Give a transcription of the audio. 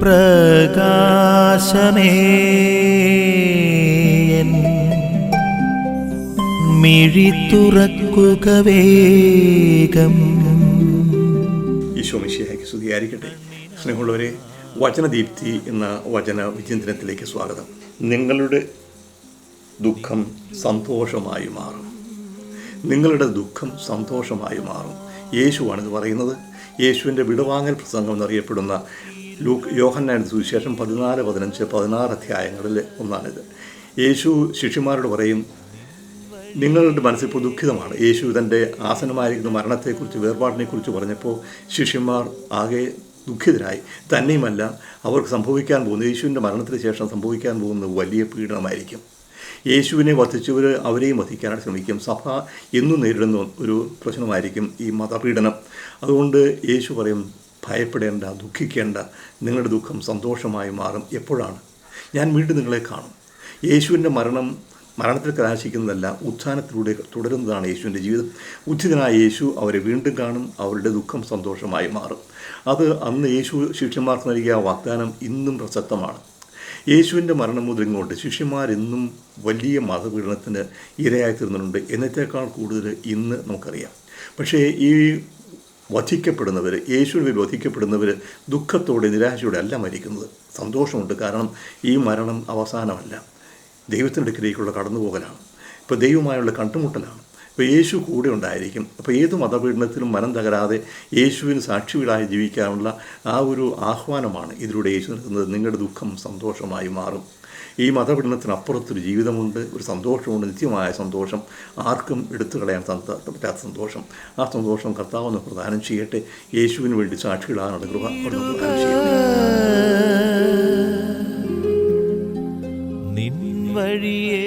പ്രകാശമേ. മിഴി തുറക്കുക വേഗം. ഈശോ മിശിഹായ്ക്ക് സ്തുതിയായിരിക്കട്ടെ. സ്നേഹമുള്ളവരെ വചനദീപ്തി എന്ന വചന വിചിന്തനത്തിലേക്ക് സ്വാഗതം. നിങ്ങളുടെ ദുഃഖം സന്തോഷമായി മാറും. നിങ്ങളുടെ ദുഃഖം സന്തോഷമായി മാറും. യേശുവാണിത് പറയുന്നത്. യേശുവിന്റെ വിടവാങ്ങൽ പ്രസംഗം എന്നറിയപ്പെടുന്ന ലൂക്ക് യോഹന്നാൻ സുവിശേഷം പതിനാല് പതിനഞ്ച് പതിനാറ് അധ്യായങ്ങളിൽ ഒന്നാണിത്. യേശു ശിഷ്യന്മാരോട് പറയും നിങ്ങളുടെ മനസ്സിൽ ഇപ്പോൾ ദുഃഖിതമാണ്. യേശു തന്റെ ആസനമായിരിക്കുന്ന മരണത്തെക്കുറിച്ച് വേർപാടിനെക്കുറിച്ച് പറഞ്ഞപ്പോൾ ശിഷ്യന്മാർ ആകെ ദുഃഖിതരായി. തന്നെയുമല്ല അവർക്ക് സംഭവിക്കാൻ പോകുന്ന യേശുവിന്റെ മരണത്തിന് ശേഷം സംഭവിക്കാൻ പോകുന്ന വലിയ പീഡനമായിരിക്കും. യേശുവിനെ വധിച്ചവർ അവരെയും വധിക്കാനായിട്ട് ശ്രമിക്കും. സഭ എന്നും നേരിടുന്ന ഒരു പ്രശ്നമായിരിക്കും ഈ മതപീഡനം. അതുകൊണ്ട് യേശു പറയും ഭയപ്പെടേണ്ട ദുഃഖിക്കേണ്ട നിങ്ങളുടെ ദുഃഖം സന്തോഷമായി മാറും എപ്പോഴാണ്? ഞാൻ വീണ്ടും നിങ്ങളെ കാണും. യേശുവിന്റെ മരണം മരണത്തിൽ കലാശിക്കുന്നതല്ല ഉത്ഥാനത്തിലൂടെ തുടരുന്നതാണ് യേശുവിന്റെ ജീവിതം. ഉച്ചിതനായ യേശു അവരെ വീണ്ടും കാണും അവരുടെ ദുഃഖം സന്തോഷമായി മാറും. അത് അന്ന് യേശു ശിഷ്യന്മാർക്ക് നൽകിയ വാഗ്ദാനം ഇന്നും പ്രസക്തമാണ്. യേശുവിന്റെ മരണം മുതൽ ഇങ്ങോട്ട് ശിഷ്യന്മാരെന്നും വലിയ മതപീഡനത്തിന് ഇരയായി തീർന്നിട്ടുണ്ട് എന്നത്തേക്കാൾ കൂടുതൽ ഇന്ന് നമുക്കറിയാം. പക്ഷേ ഈ വധിക്കപ്പെടുന്നവർ യേശുവിൽ വധിക്കപ്പെടുന്നവർ ദുഃഖത്തോടെ നിരാശയോടെ അല്ല മരിക്കുന്നത്. സന്തോഷമുണ്ട്. കാരണം ഈ മരണം അവസാനമല്ല. ദൈവത്തിന്റെ അടുക്കിലേക്കുള്ള കടന്നുപോകലാണ്. ഇപ്പോൾ ദൈവമായുള്ള കണ്ടുമുട്ടലാണ്. ഇപ്പോൾ യേശു കൂടെ ഉണ്ടായിരിക്കും. അപ്പോൾ ഏത് മതപീഡനത്തിലും മനം തകരാതെ യേശുവിന് സാക്ഷികളായി ജീവിക്കാനുള്ള ആ ഒരു ആഹ്വാനമാണ് ഇതിലൂടെ യേശു നൽകുന്നത്. നിങ്ങളുടെ ദുഃഖം സന്തോഷമായി മാറും. ഈ മതപീഡനത്തിനപ്പുറത്തൊരു ജീവിതമുണ്ട് ഒരു സന്തോഷമുണ്ട് നിത്യമായ സന്തോഷം. ആർക്കും എടുത്തു കളയാൻ പറ്റാത്ത സന്തോഷം. ആ സന്തോഷം കർത്താവെന്ന് പ്രദാനം ചെയ്യട്ടെ. യേശുവിന് വേണ്ടി സാക്ഷികളാണ് കൃപ നിൻ വഴിയേ